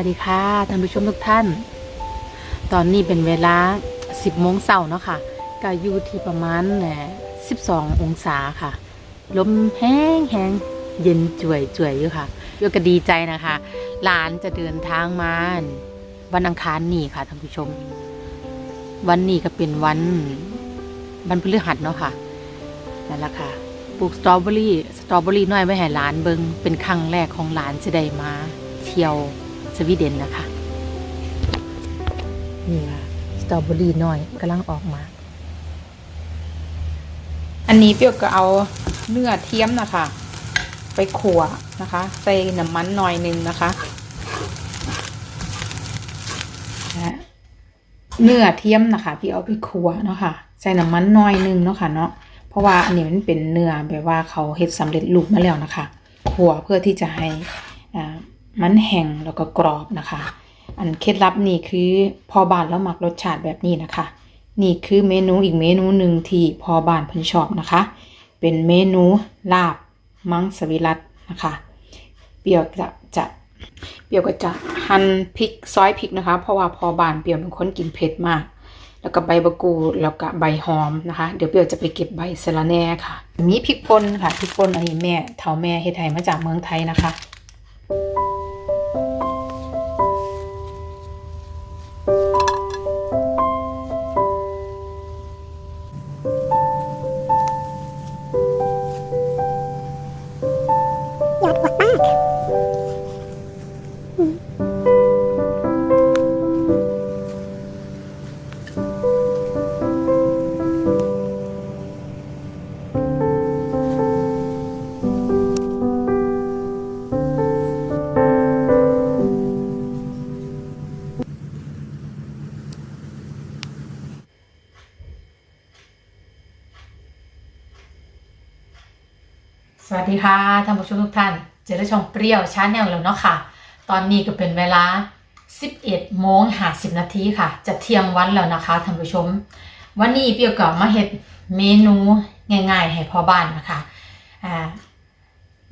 วัสดีค่ะท่านผู้ชมทุกท่าน ตอนนี้เป็นเวลา 10โมงเช้าเนาะค่ะก็อยู่ที่ประมาณแหน่12 องศาค่ะ ลมแห้งแห้งเย็นจ่วยจ่วยอยู่ค่ะโยก็ดีใจนะคะหลานจะเดินทางมาวันอังคารนี่ค่ะท่านผู้ชม วันนี้ก็เป็นวันวันพฤหัสเนาะค่ะนั่นแหละค่ะปลูกสตรอเบอรี่สตรอเบอรี่น้อยไว้ให้หลานเบิงเป็นครั้งแรกของหลานจะได้มาเที่ยว สวีเดนนะคะ นี่ค่ะสตรอเบอรี่น้อยกำลังออกมา อันนี้เปรี้ยวก็เอาเนื้อเทียมนะคะ ไปขั่วนะคะ ใส่น้ำมันหน่อยหนึงนะคะและเนื้อเทียมนะคะพี่เอาไปขั่วเนาะค่ะใส่น้ำมันหน่อยหนึงเนาะค่ะเนาะเพราะว่าอันนี้มันเป็นเนื้อแบบว่าเขาเฮ็ดสำเร็จรูปมาแล้วนะคะขั่วเพื่อที่จะให้อ่า มันแห้งแล้วก็กรอบนะคะ อันเคล็ดลับนี่คือพอบานแล้วหมักรสชาติแบบนี้นะคะ นี่คือเมนูอีกเมนูหนึ่งที่พอบานเพิ่นชอบนะคะ เป็นเมนูลาบมังสวิรัตนะคะ เปรี้ยวจะจะเปรี้ยวก็จะหั่นพริกซอยพริกนะคะ เพราะว่าพอบานเปรี้ยวเป็นคนกินเผ็ดมาก แล้วก็ใบมะกูแล้วก็ใบหอมนะคะ เดี๋ยวเปรี้ยวจะไปเก็บใบสะระแหน่ค่ะ มีพริกป่นค่ะพริกป่นอันนี้แม่เฒ่าแม่เฮ็ดให้มาจากเมืองไทยนะคะ สวัสดีค่ะท่านผู้ชมทุกท่าน เจอได้ช่องเปรี้ยวชาแนลแล้วเนาะค่ะ ตอนนี้ก็เป็นเวลา 11โมง50นาทีค่ะ จะเที่ยงวันแล้วนะคะท่านผู้ชม วันนี้เปรี้ยวก็มาเฮ็ดเมนูง่ายๆให้พ่อบ้านนะคะอ่า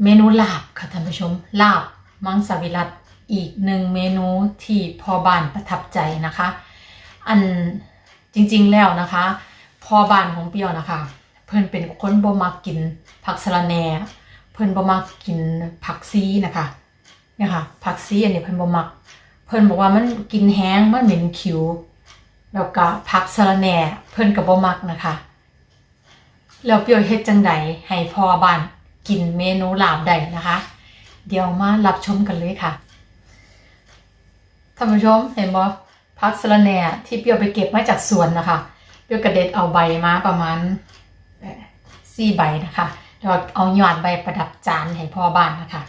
เมนูลาบค่ะท่านผู้ชม ลาบมังสวิรัตอีกหนึ่งเมนูที่พ่อบ้านประทับใจนะคะ อันจริงๆแล้วนะคะพ่อบ้านของเปรี้ยวนะคะ เพิ่นเป็นคนบ่มักกินผักสะระแหน่เพิ่นบ่มักกินผักซีนะคะเนี่ยค่ะผักซีอันนี้เพิ่นบ่มัก เพิ่นบอกว่ามันกินแห้งมันเหม็นคิวแล้วก็ผักสะระแหน่เพิ่นก็บ่มักนะคะแล้วเปียวเฮ็ดจังใดให้พ่อบ้านกินเมนูลาบได้นะคะ เดี๋ยวมารับชมกันเลยค่ะท่านผู้ชมเห็นบ่ผักสะระแหน่ที่เปียวไปเก็บมาจากสวนนะคะ เปียวกระเด็ดเอาใบมาประมาณ สี่ใบนะคะแล้วเอาหยอดใบประดับจานให้พ่อบ้านนะคะ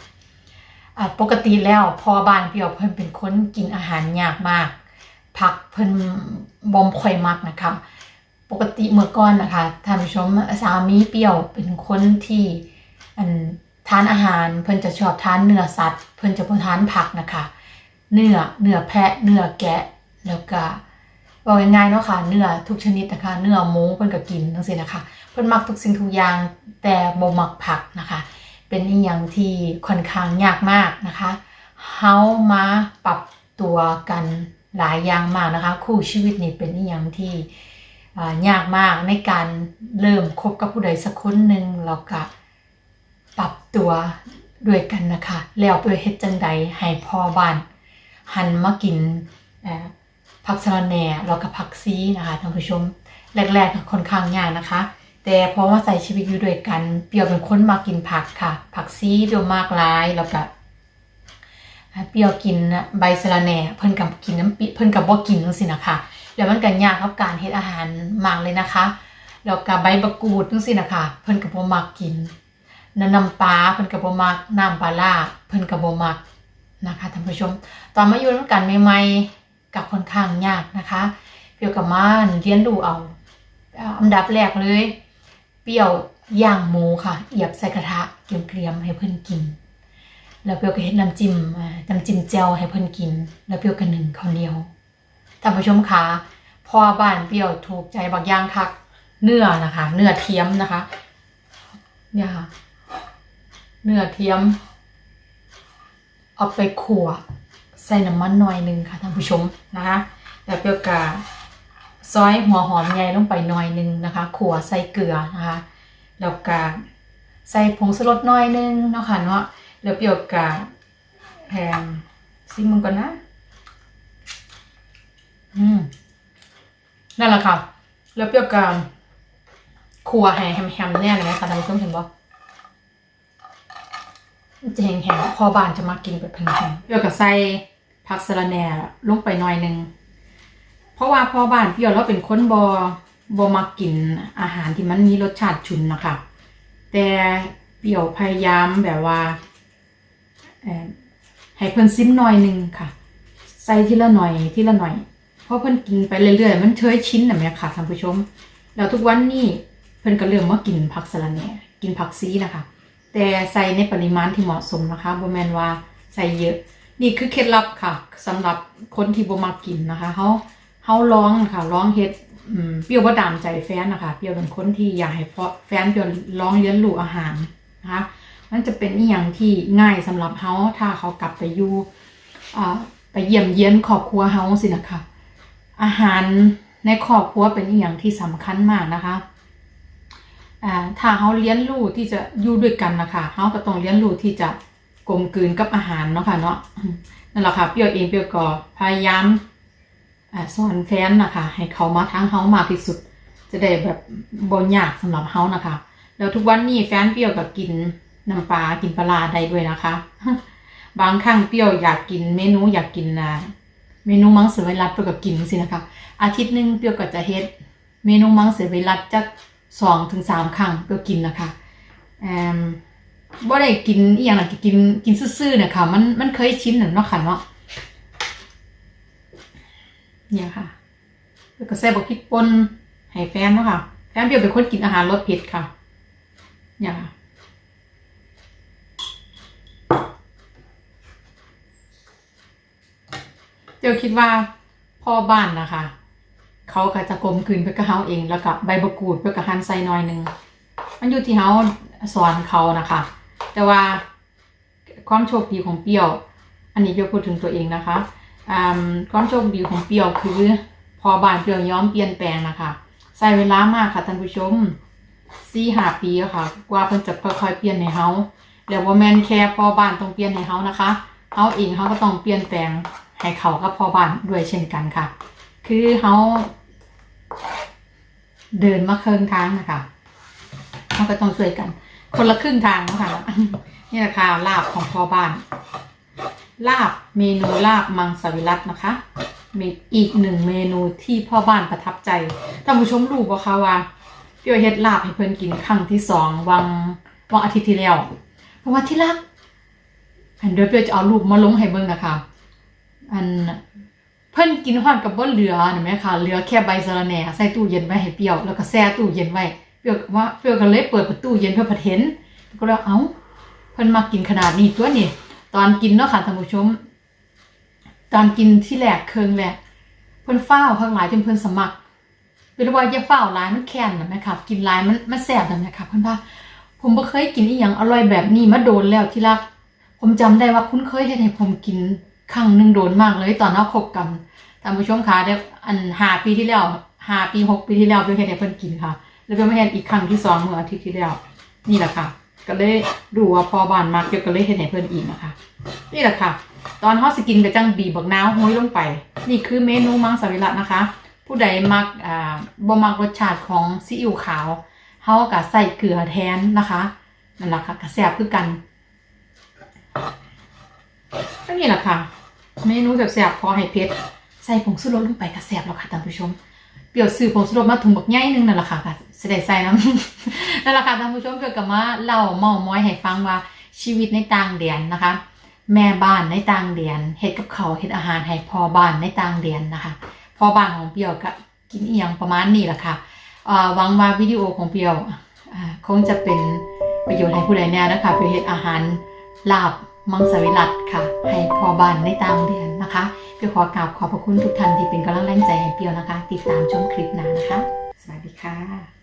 ปกติแล้วพ่อบ้านเปียวเพิ่นเป็นคนกินอาหารยากมากผักเพิ่นบ่มค่อยมักนะคะ ปกติเมื่อก่อนนะคะท่านผู้ชมสามีเปียวเป็นคนที่อันทานอาหารเพิ่นจะชอบทานเนื้อสัตว์ เพิ่นจะบ่ทานผักนะคะ เนื้อเนื้อแพะเนื้อแกะแล้วก็บอกง่ายๆเนาะค่ะเนื้อทุกชนิดนะคะ เนื้อหมูเพิ่นก็กินจังซี่นะคะ พิ่นมักทุกสิ่งทุกอย่างแต่บ่มักผักนะคะ เป็นอีหยังที่ค่อนข้างยากมากนะคะเฮามาปรับตัวกันหลายอย่างมากนะคะ คู่ชีวิตนี่เป็นอีหยังที่ยากมากในการเริ่มคบกับผู้ใดสักคนหนึ่งแล้วก็ปรับตัวด้วยกันนะคะ แล้วไปเฮ็ดจังใดให้พ่อบ้าน หันมากินผักสะระแหน่แล้วก็ผักซีนะคะท่านผู้ชมแรกๆค่อนข้างยากนะคะ แต่พอมาใส่ชีวิตอยู่ด้วยกัน เปรียวเป็นคนมากินผักค่ะ ผักซีเปียวมากหลายแล้วก็เปรียวกินใบสะระแหน่เพิ่นกับกินน้ำปิเพิ่นกับบ่กินจังซี่นะคะแล้วมันก็ยากกับการเฮ็ดอาหารมากเลยนะคะแล้วก็ใบมะกรูดจังซี่นะคะเพิ่นก็บ่มักกินน้ำน้ำปลาเพิ่นก็บ่มักน้ำปลาร้าเพิ่นก็บ่มักนะคะท่านผู้ชม ตอนมาอยู่ด้วยกันใหม่ๆกับค่อนข้างยากนะคะเปียวกับมาเรียนรู้เอาอันดับแรกเลย เปรี้ยวย่างหมูค่ะ เอียบใส่กระทะเกรียมๆให้เพื่อนกิน แล้วเปรี้ยวก็เฮ็ดน้ำจิ้มน้ำจิ้มแจ่วให้เพื่อนกิน แล้วเปรี้ยวก็นึ่งข้าวเหนียวท่านผู้ชมคะพ่อบ้านเปรี้ยวถูกใจบางอย่างคัก เนื้อนะคะ เนื้อเทียมนะคะ เนี่ยค่ะ เนื้อเทียม เอาไปขั่วใส่น้ำมันหน่อยนึงค่ะท่านผู้ชมนะคะ แล้วเปรี้ยวกา ซอยหัวหอมใหญ่ลงไปหน่อยหนึงนะคะ ขัวใส่เกลือนะคะแล้วก็ใส่ผงชูรสหน่อยหนึงเนาะค่ะเนาะแล้วเปรียวกาแฮมซิมมันก่อนนะ อืมนั่นแหละค่ะ แล้วเปรียวกาขัวให้แฮมๆแน่เลยนะคะท่านผู้ชมเห็นบ่จะแห้งๆพอบานจะมากินแบบแห้งๆเปรียวกับใส่ผักสะระแหน่ลงไปหน่อยหนึง เพราะว่าพอบ้านเปรี้ยวเราเป็นคนบอบมากินอาหารที่มันมีรสชาติฉุนนะคะ แต่เปรี้ยวพยายามแบบว่าให้เพิ่นซิมหน่อยหนึงค่ะ ใส่ทีละหน่อยทีละหน่อย เพราะเพิ่นกินไปเรื่อยๆ มันเชยชิ้นนะแม่ค่ะท่านผู้ชม แล้วทุกวันนี้เพิ่นก็เริ่มมากินผักสะระแหน่กินผักซีนะคะ แต่ใส่ในปริมาณที่เหมาะสมนะคะบ่แมนว่าใส่เยอะ นี่คือเคล็ดลับค่ะสำหรับคนที่บ่มักกินนะคะเฮา เฮาลองค่ะลองเฮ็ดเปรี้ยวบ่ดามใจแฟนนะคะเปรี้ยวเป็นคนที่อยากให้เพาะแฟนเปรี้ยวลองเรียนรู้อาหารนะคะมันจะเป็นอีหยังที่ง่ายสำหรับเฮาถ้าเขากลับไปอยู่อ่าไปเยี่ยมเยียนครอบครัวเฮาสินะคะอาหารในครอบครัวเป็นอีหยังที่สำคัญมากนะคะถ้าเขาเลี้ยนลูกที่จะอยู่ด้วยกันนะคะเขาก็ต้องเลี้ยนลูกที่จะกลมกลืนกับอาหารเนาะค่ะเนาะนั่นแหละค่ะเปรี้ยวเองเปรี้ยวก็พยายาม สอนแฟนนะคะ ให้เขามาทางเขามากที่สุด จะได้แบบบ่ยากสำหรับเขานะคะ แล้วทุกวันนี้แฟนเปรี้ยวก็กินน้ำปลากินปลาได้ด้วยนะคะ บางครั้งเปรี้ยวอยากกินเมนูอยากกินนะเมนูมังสวิรัตเปรี้ยวก็กินสินะคะ อาทิตย์หนึ่งเปรี้ยวก็จะเฮ็ด เมนูมังสวิรัตจักสองถึงสามครั้งเปรี้ยวกินนะคะแอมบ่ได้กินอีหยังนะกินกินซื่อๆเนี่ยค่ะ มันมันเคยชินน่ะเนาะค่ะเนาะ เนี่ยค่ะ แล้วก็ใส่บักพริกป่นให้แฟนเนาะค่ะ แฟนเปียวเป็นคนกินอาหารรสเผ็ดค่ะ เนี่ยค่ะเดี๋ยวคิดว่าพ่อบ้านนะคะ เขาก็จะกลมกลืนไปกับเฮาเองแล้วก็ใบมะกรูดไปกับหั่นใส่หน่อยหนึงมันอยู่ที่เฮาสอนเขานะคะ แต่ว่าความโชคดีของเปรี้ยว อันนี้เปรี้ยวพูดถึงตัวเองนะคะ ความโชคดีของเปรียวคือ พอบานเปรียวย้อมเปลี่ยนแปลงนะคะใช้เวลามากค่ะท่านผู้ชมสี่หาปีค่ะ กว่าเพิ่นจะค่อยๆเปลี่ยนในเฮาแล้วว่าแมนแค่พอบ้านต้องเปลี่ยนให้เฮานะคะเฮาเองเฮาก็ต้องเปลี่ยนแปลงให้เขากับพอบ้านด้วยเช่นกันค่ะ คือเฮาเดินมาครึ่งทางนะคะเราก็ต้องช่วยกัน คนละครึ่งทางนะคะนี่แหละค่ะลาบของพอบ้าน ลาบเมนูลาบมังสวิรัตนะคะมีอีกหนึ่งเมนูที่พ่อบ้านประทับใจท่านผู้ชมรู้ปะคะว่าเปียวเฮ็ดลาบให้เพิ่อนกินครั้งที่สองวังวังอาทิตย์ที่แล้วเพราะว่าที่รักอันเดี๋ยวเปียวจะเอารูปมาลงให้เบิ่งนะคะ อันเพิ่อนกินฮอดกับบ่เหลือนะแม่ค่ะเหลือแค่ใบสะระแหน่ใส่ตู้เย็นไว้ให้เปรี้ยวแล้วก็แช่ตู้เย็นไว้เปรี้ยวว่าเปรี้ยวก็เลยเปิดประตูเย็นเพื่อประเทนก็เลยเอ้าเพิ่อนมากินขนาดนี้ตัวนี่ ตอนกินเนาะค่ะท่านผู้ชม ตอนกินที่แรกเคืองแรกเพิ่นฟ้าข้างหลายจนเพิ่นสมัครเป็นว่าอย่าฟ้าวหลายมันแค้นนะแม่ค่ะกินหลายมันมันแซ่บนะแม่ค่ะเพิ่อนว่าผมบ่เคยกินอีหยังอร่อยแบบนี้มาโดนแล้วที่รัก ผมจำได้ว่าคุณเคยเฮ็ดให้ผมกินครั้งหนึงโดนมากเลยตอนเราคบกันท่านผู้ชมคะได้อันหาปีที่แล้วหาปีหกปีที่แล้วเบลเฮ็ดให้เพิ่อนกินค่ะ แล้วเบลมาเฮ็ดอีกครั้งที่สองเมื่ออาทิตย์ที่แล้วนี่แหละค่ะ ก็เลยดูว่าพอบานมากเบลก็เลยเฮ็ดให้เพิ่อนอีกนะคะ นี่แหละค่ะ ตอนเฮาสิกินก็จังบีบบักนาวห้อยลงไป นี่คือเมนูมังสวิรัตนะคะ ผู้ใดมักอ่าบ่มักรสชาติของซีอิ๊วขาวเฮาก็ใส่เกลือแทนนะคะนั่นแหละค่ะก็แซบคือกันก็นี่แหละค่ะ เมนูแซ่บๆพอให้เผ็ดใส่ผงชูรสลงไปก็แซบแล้วค่ะท่านผู้ชม เปรี้ยวซื้อผงชูรสมาถุงบักใหญ่หนึงนั่นแหละค่ะก็สิได้ใส่น้ำนั่นแหละค่ะท่านผู้ชมเกี่ยวกับมาเล่าเมาม้อยให้ฟังว่าชีวิตในต่างแดนนะคะ แม่บ้านในต่างแดนเฮ็ดกับเขาเฮ็ดอาหารให้พ่อบ้านในต่างแดนนะคะพ่อบ้านของเปียวก็กินเอียงประมาณนี้แหละค่ะเออหวังว่าวิดีโอของเปียวคงจะเป็นประโยชน์ให้ผู้ใดแน่นะคะเพื่อเฮ็ดอาหารลาบ มังสวิรัตค่ะ ให้พอบ้านในต่างเดนนะคะเปียวขอกราบขอบพระคุณทุกท่านที่เป็นกำลังแรงใจให้เปียวนะคะ ติดตามชมคลิปหน้านะคะ สวัสดีค่ะ